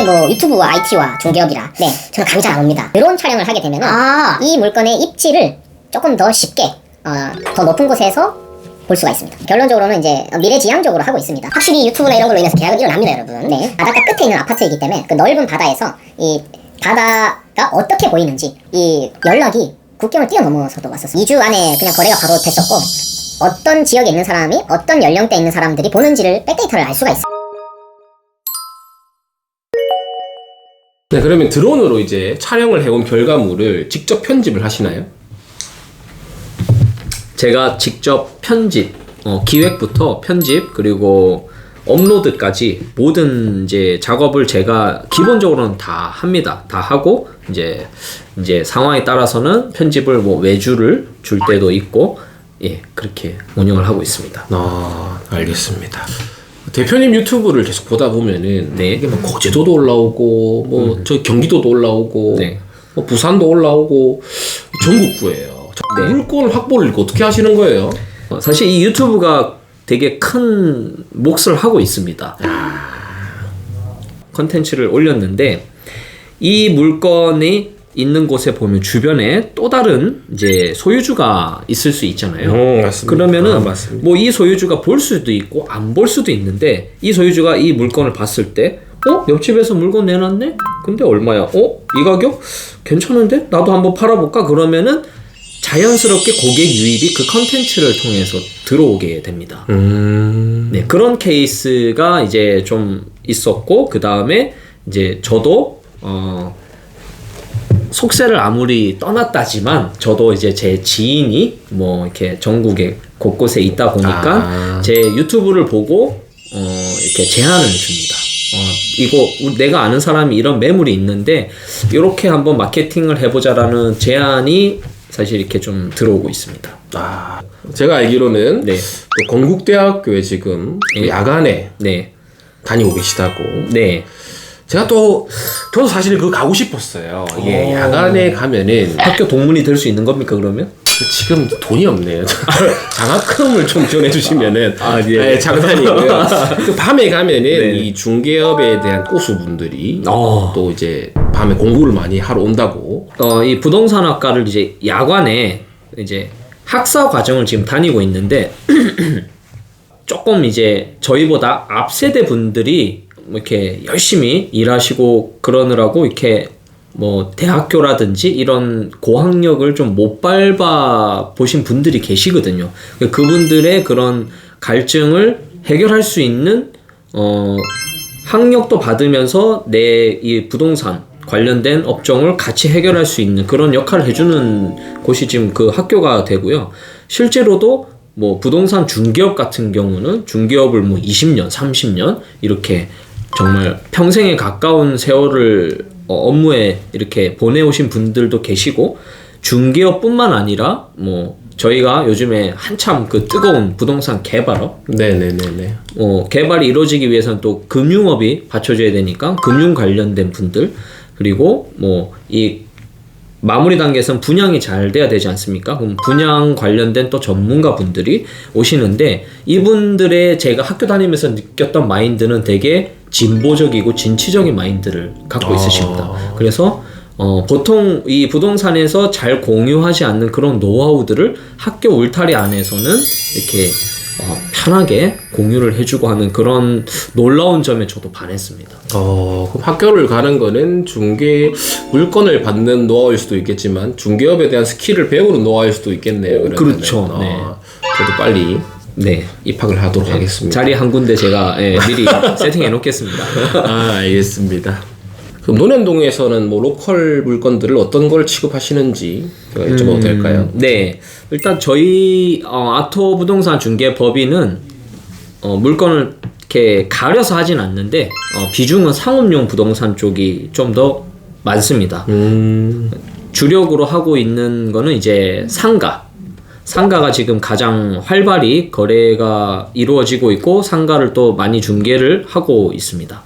이게 뭐 유튜브와 IT와 중개업이라 네 저는 감이 잘 안 옵니다. 이런 촬영을 하게 되면 아. 이 물건의 입지를 조금 더 쉽게 어, 더 높은 곳에서 볼 수가 있습니다. 결론적으로는 이제 미래지향적으로 하고 있습니다. 확실히 유튜브나 이런 걸로 인해서 계약은 일어납니다, 여러분. 네. 바닷가 끝에 있는 아파트이기 때문에 그 넓은 바다에서 이 바다가 어떻게 보이는지 이 연락이 국경을 뛰어넘어서도 왔었어요. 2주 안에 그냥 거래가 바로 됐었고 어떤 지역에 있는 사람이 어떤 연령대 있는 사람들이 보는지를 백데이터를 알 수가 있어요. 네, 그러면 드론으로 이제 촬영을 해온 결과물을 직접 편집을 하시나요? 제가 직접 편집, 어, 기획부터 편집 그리고 업로드까지 모든 이제 작업을 제가 기본적으로는 다 합니다. 다 하고 이제 이제 상황에 따라서는 편집을 뭐 외주를 줄 때도 있고 예 그렇게 운영을 하고 있습니다. 아, 알겠습니다. 대표님 유튜브를 계속 보다 보면은 네. 이게 뭐 거제도도 올라오고 뭐 저 경기도도 올라오고 네. 뭐 부산도 올라오고 전국구예요. 자, 네. 물건 확보를 어떻게 하시는 거예요? 어, 사실 이 유튜브가 되게 큰 몫을 하고 있습니다. 컨텐츠를 올렸는데 이 물건이 있는 곳에 보면 주변에 또 다른 이제 소유주가 있을 수 있잖아요. 음, 맞습니다. 그러면은 아. 뭐 이 소유주가 볼 수도 있고 안 볼 수도 있는데 이 소유주가 이 물건을 봤을 때 어? 옆집에서 물건 내놨네? 근데 얼마야? 어? 이 가격? 괜찮은데? 나도 한번 팔아볼까? 그러면은 자연스럽게 고객 유입이 그 컨텐츠를 통해서 들어오게 됩니다. 음. 네, 그런 케이스가 이제 좀 있었고, 그 다음에 이제 저도, 어, 속세를 아무리 떠났다지만, 저도 이제 제 지인이 뭐 이렇게 전국에 곳곳에 있다 보니까, 아. 제 유튜브를 보고, 어, 이렇게 제안을 줍니다. 어, 이거 우- 내가 아는 사람이 이런 매물이 있는데, 이렇게 한번 마케팅을 해보자라는 제안이 사실 이렇게 좀 들어오고 있습니다. 아, 제가 알기로는 네. 또 건국대학교에 지금 그 네. 야간에 네. 다니고 계시다고. 네. 제가 또 저도 사실 그거 가고 싶었어요. 이게 오. 야간에 가면은 학교 동문이 될 수 있는 겁니까 그러면? 지금 돈이 없네요. 장학금을 좀 지원해 주시면은 아, 예. 네, 장난이고요. 그 밤에 가면은 네. 이 중개업에 대한 고수분들이 어. 또 이제 밤에 공부를 많이 하러 온다고. 어, 이 부동산학과를 이제 야간에 이제 학사 과정을 지금 다니고 있는데 조금 이제 저희보다 앞 세대 분들이 뭐 이렇게 열심히 일하시고 그러느라고 이렇게 뭐 대학교라든지 이런 고학력을 좀 못 밟아 보신 분들이 계시거든요. 그분들의 그런 갈증을 해결할 수 있는 어 학력도 받으면서 내 이 부동산 관련된 업종을 같이 해결할 수 있는 그런 역할을 해주는 곳이 지금 그 학교가 되고요. 실제로도 뭐 부동산 중개업 같은 경우는 중개업을 뭐 20년, 30년 이렇게 정말 평생에 가까운 세월을 어, 업무에 이렇게 보내오신 분들도 계시고 중개업뿐만 아니라 뭐 저희가 요즘에 한참 그 뜨거운 부동산 개발업 네네네네. 어, 개발이 이루어지기 위해서는 또 금융업이 받쳐줘야 되니까 금융 관련된 분들 그리고 뭐 이 마무리 단계에서는 분양이 잘 돼야 되지 않습니까? 그럼 분양 관련된 또 전문가 분들이 오시는데 이분들의 제가 학교 다니면서 느꼈던 마인드는 되게 진보적이고 진취적인 마인드를 갖고 있으십니다. 그래서 어, 보통 이 부동산에서 잘 공유하지 않는 그런 노하우들을 학교 울타리 안에서는 이렇게 어, 편하게 공유를 해주고 하는 그런 놀라운 점에 저도 반했습니다. 어, 그럼 학교를 가는 거는 중개 물건을 받는 노하우일 수도 있겠지만 중개업에 대한 스킬을 배우는 노하우일 수도 있겠네요. 그러면은. 그렇죠. 어, 네. 저도 빨리 네. 입학을 하도록 하겠습니다. 자리 한 군데 제가 예, 미리 세팅해 놓겠습니다. 아, 알겠습니다. 그럼 논현동에서는 뭐 로컬 물건들을 어떤 걸 취급하시는지 제가 여쭤봐도 될까요? 네. 일단 저희 어, 아토 부동산 중개 법인은 어, 물건을 이렇게 가려서 하진 않는데 어, 비중은 상업용 부동산 쪽이 좀 더 많습니다. 음, 주력으로 하고 있는 거는 이제 상가. 상가가 지금 가장 활발히 거래가 이루어지고 있고 상가를 또 많이 중개를 하고 있습니다.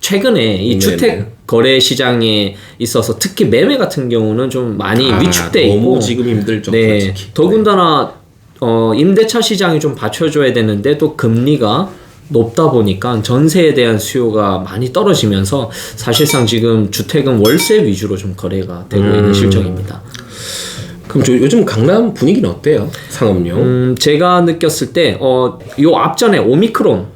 최근에 이 네네. 주택 거래 시장에 있어서 특히 매매 같은 경우는 좀 많이 아, 위축돼 있고 지금 힘들죠. 네. 솔직히. 더군다나 어, 임대차 시장이 좀 받쳐줘야 되는데 또 금리가 높다 보니까 전세에 대한 수요가 많이 떨어지면서 사실상 지금 주택은 월세 위주로 좀 거래가 되고 있는 실정입니다. 그럼 저 요즘 강남 분위기는 어때요? 상업용? 음, 제가 느꼈을 때, 어, 요 앞전에 오미크론이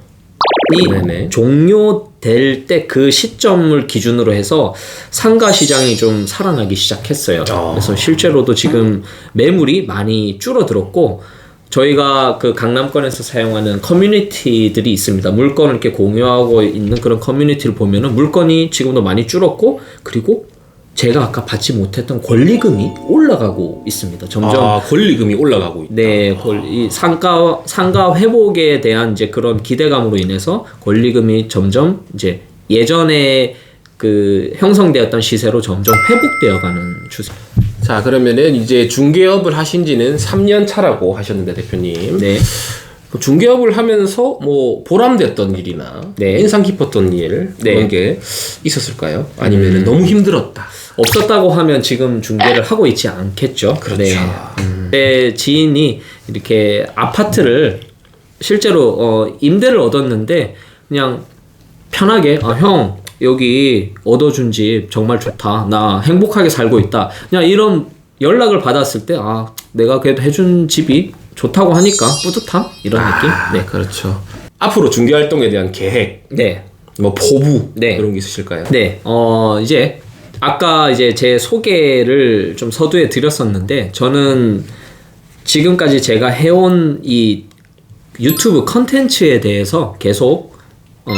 네네. 종료될 때 그 시점을 기준으로 해서 상가 시장이 좀 살아나기 시작했어요. 아. 그래서 실제로도 지금 매물이 많이 줄어들었고, 저희가 그 강남권에서 사용하는 커뮤니티들이 있습니다. 물건을 이렇게 공유하고 있는 그런 커뮤니티를 보면은 물건이 지금도 많이 줄었고, 그리고 제가 아까 받지 못했던 권리금이 올라가고 있습니다. 점점 아 권리금이 올라가고 있다. 네, 권- 이 상가 상가 회복에 대한 이제 그런 기대감으로 인해서 권리금이 점점 이제 예전에 그 형성되었던 시세로 점점 회복되어가는 추세. 자 그러면은 이제 중개업을 하신 지는 3년 차라고 하셨는데 대표님. 네, 그 중개업을 하면서 뭐 보람됐던 일이나 네. 인상 깊었던 일 네. 그런 게 있었을까요? 아니면 너무 힘들었다. 없었다고 하면 지금 중개를 하고 있지 않겠죠. 그렇죠. 네. 음. 제 지인이 이렇게 아파트를 실제로 어, 임대를 얻었는데 그냥 편하게 아, 형 여기 얻어준 집 정말 좋다. 나 행복하게 살고 있다. 그냥 이런 연락을 받았을 때 아 내가 그래도 해준 집이 좋다고 하니까 뿌듯함 이런 느낌. 네, 그렇죠. 앞으로 중개 활동에 대한 계획, 네. 뭐 포부 네. 그런 게 있으실까요? 네, 어, 이제, 아까 이제 제 소개를 좀 서두에 드렸었는데, 저는 지금까지 제가 해온 이 유튜브 컨텐츠에 대해서 계속, 어,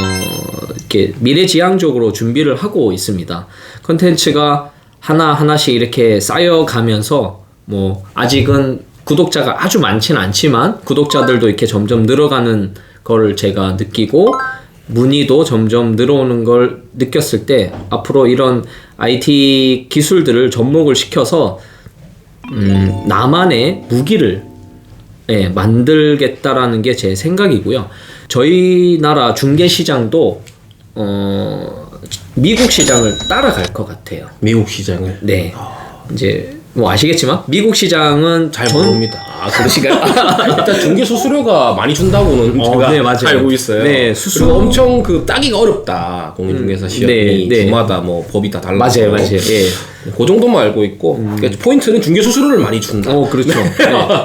이렇게 미래지향적으로 준비를 하고 있습니다. 컨텐츠가 하나 하나씩 이렇게 쌓여가면서, 뭐, 아직은 구독자가 아주 많지는 않지만, 구독자들도 이렇게 점점 늘어가는 걸 제가 느끼고, 문의도 점점 늘어오는 걸 느꼈을 때 앞으로 이런 IT 기술들을 접목을 시켜서 음, 나만의 무기를 예, 만들겠다라는 게 제 생각이고요. 저희 나라 중개 시장도 어, 미국 시장을 따라갈 것 같아요. 미국 시장을 네, 이제 뭐 아시겠지만 미국 시장은 잘 전- 모릅니다. 아 그러시가요? 일단 중개 수수료가 많이 준다고는 어, 제가 네, 맞아요. 알고 있어요. 네, 그리고 수수료- 엄청 그 따기가 어렵다. 공인중개사 시험이 네, 네. 주마다 뭐 법이 다 달라서 맞아요, 맞아요. 예. 그 정도만 알고 있고 그러니까 포인트는 중개 수수료를 많이 준다. 어, 그렇죠. 네.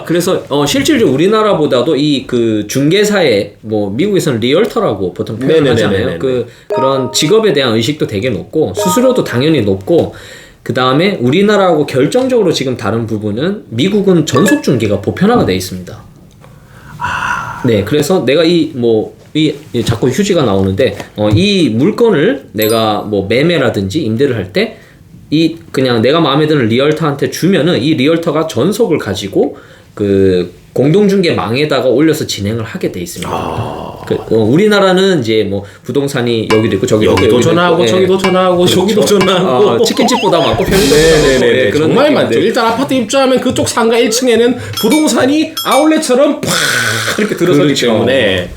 그래서 어, 실질적으로 우리나라보다도 이 그 중개사의 뭐 미국에서는 리얼터라고 보통 표현하잖아요. 네네네네네. 그 그런 직업에 대한 의식도 되게 높고 수수료도 당연히 높고 그 다음에 우리나라하고 결정적으로 지금 다른 부분은 미국은 전속 중개가 보편화가 돼 있습니다. 네, 그래서 내가 이 뭐 이 자꾸 휴지가 나오는데 어, 이 물건을 내가 뭐 매매라든지 임대를 할 때 이 그냥 내가 마음에 드는 리얼터한테 주면은 이 리얼터가 전속을 가지고 그 공동중개망에다가 올려서 진행을 하게 돼 있습니다. 그, 어, 우리나라는 이제 뭐 부동산이 여기도 있고 저기도 여기도 여기도 전화하고 있고, 예. 저기도 전화하고 저기도 전화하고 어, 치킨집보다 많고 편의점보다 네네네 예, 정말. 많죠. 일단 아파트 입주하면 그쪽 상가 1층에는 부동산이 아울렛처럼 팍 이렇게 들어서기 그렇죠. 때문에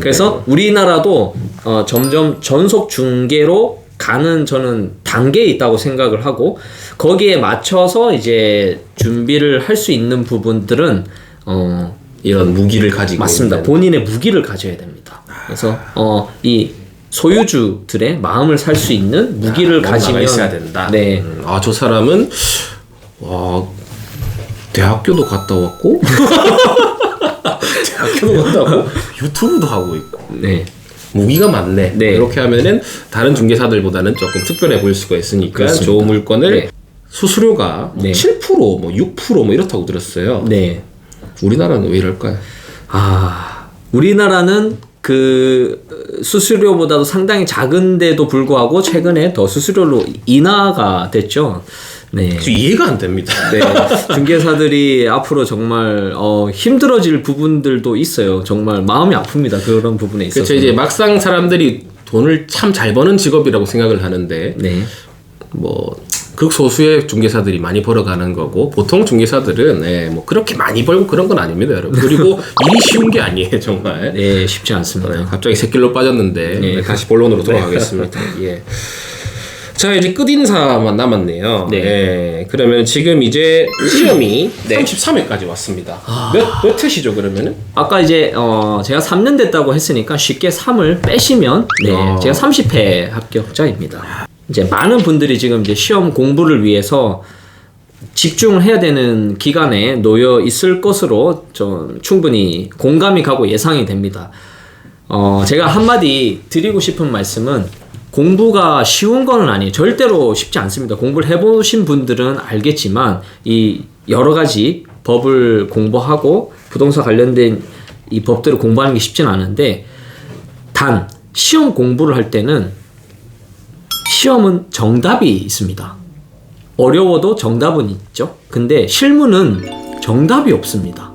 그래서 우리나라도 어, 점점 전속 중개로 가는 저는 단계에 있다고 생각을 하고 거기에 맞춰서 이제 준비를 할 수 있는 부분들은 어, 이런 무기를 가지고 맞습니다. 본인의 무기를 가져야 됩니다. 그래서 어, 이 소유주들의 마음을 살 수 있는 무기를 뭔가가 가지면 있어야 된다. 네. 음, 아저 사람은 와 대학교도 갔다 왔고 대학교도 갔다 왔고 유튜브도 하고 있고 네. 무기가 많네. 네. 이렇게 하면은 다른 중개사들보다는 조금 특별해 보일 수가 있으니까 그렇습니다. 좋은 물건을 네. 수수료가 뭐 네. 7%뭐 6%뭐 이렇다고 들었어요. 네. 우리나라는 왜 이럴까요? 아, 우리나라는 그 수수료보다도 상당히 작은데도 불구하고 최근에 더 수수료로 인하가 됐죠. 네. 저 이해가 안 됩니다. 네. 중개사들이 앞으로 정말 어, 힘들어질 부분들도 있어요. 정말 마음이 아픕니다. 그런 부분에 있어서. 그렇죠. 이제 막상 사람들이 돈을 참 잘 버는 직업이라고 생각을 하는데 네. 뭐 극소수의 중개사들이 많이 벌어가는 거고 보통 중개사들은 예, 뭐 그렇게 많이 벌고 그런 건 아닙니다, 여러분. 그리고 일이 쉬운 게 아니에요, 정말. 네, 쉽지 않습니다. 네, 갑자기 새길로 빠졌는데 네. 네, 다시 본론으로 돌아가겠습니다. 예. 자 이제 끝인사만 남았네요. 네. 네. 그러면 지금 이제 시험이 네. 33회까지 왔습니다. 몇, 몇 회시죠 그러면은? 아까 이제 어 제가 3년 됐다고 했으니까 쉽게 3을 빼시면 네 어. 제가 30회 합격자입니다. 이제 많은 분들이 지금 이제 시험 공부를 위해서 집중을 해야 되는 기간에 놓여 있을 것으로 좀 충분히 공감이 가고 예상이 됩니다. 어 제가 한마디 드리고 싶은 말씀은 공부가 쉬운 거는 아니에요. 절대로 쉽지 않습니다. 공부를 해보신 분들은 알겠지만 이 여러 가지 법을 공부하고 부동산 관련된 이 법들을 공부하는 게 쉽진 않은데 단 시험 공부를 할 때는 시험은 정답이 있습니다. 어려워도 정답은 있죠. 근데 실무는 정답이 없습니다.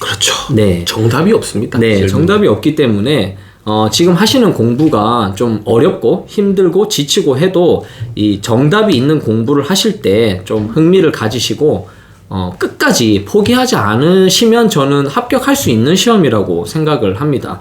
그렇죠. 네. 정답이 없습니다. 네, 실무는. 정답이 없기 때문에 어, 지금 하시는 공부가 좀 어렵고 힘들고 지치고 해도 이 정답이 있는 공부를 하실 때 좀 흥미를 가지시고 어, 끝까지 포기하지 않으시면 저는 합격할 수 있는 시험이라고 생각을 합니다.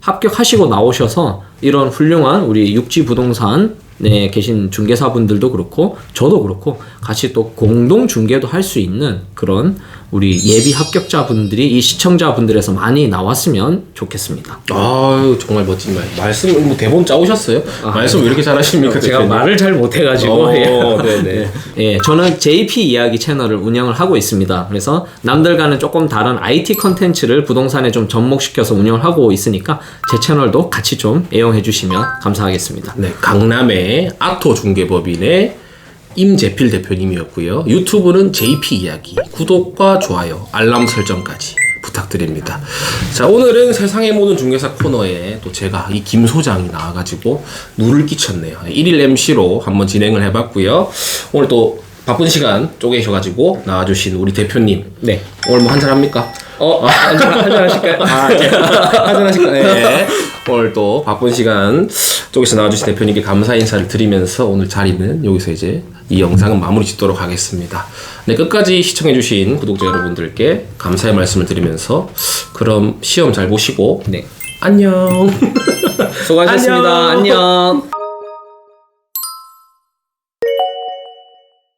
꼭 합격하시고 나오셔서 이런 훌륭한 우리 육지 부동산 에 계신 중개사분들도 그렇고 저도 그렇고 같이 또 공동 중개도 할 수 있는 그런 우리 예비 합격자분들이 이 시청자분들에서 많이 나왔으면 좋겠습니다. 아유 정말 멋진 말. 말씀 뭐 대본 짜오셨어요? 말씀 왜 이렇게 잘하십니까? 아, 제가 대표님? 말을 잘 못해가지고 어, 예. 네네. 예, 저는 JP 이야기 채널을 운영을 하고 있습니다. 그래서 남들과는 조금 다른 IT 컨텐츠를 부동산에 좀 접목시켜서 운영을 하고 있으니까 제 채널도 같이 좀 애용해 주시면 감사하겠습니다. 네, 강남의 아토 중개법인의 임재필 대표님이었고요. 유튜브는 JP 이야기. 구독과 좋아요, 알람 설정까지 부탁드립니다. 자, 오늘은 세상의 모든 중개사 코너에 또 제가 이 김 소장이 나와가지고 누를 끼쳤네요. 1일 MC로 한번 진행을 해봤고요. 오늘 또 바쁜 시간 쪼개셔가지고 나와주신 우리 대표님. 네. 오늘 뭐 한잔 합니까? 어, 한잔 한잔 하실까요? 아, 네. 하전하실까요? 네. 오늘 또 바쁜 시간 쪽에서 나와주신 대표님께 감사 인사를 드리면서 오늘 자리는 여기서 이제 이 영상은 마무리 짓도록 하겠습니다. 네, 끝까지 시청해주신 구독자 여러분들께 감사의 말씀을 드리면서 그럼 시험 잘 보시고 네. 안녕. 수고하셨습니다. 안녕.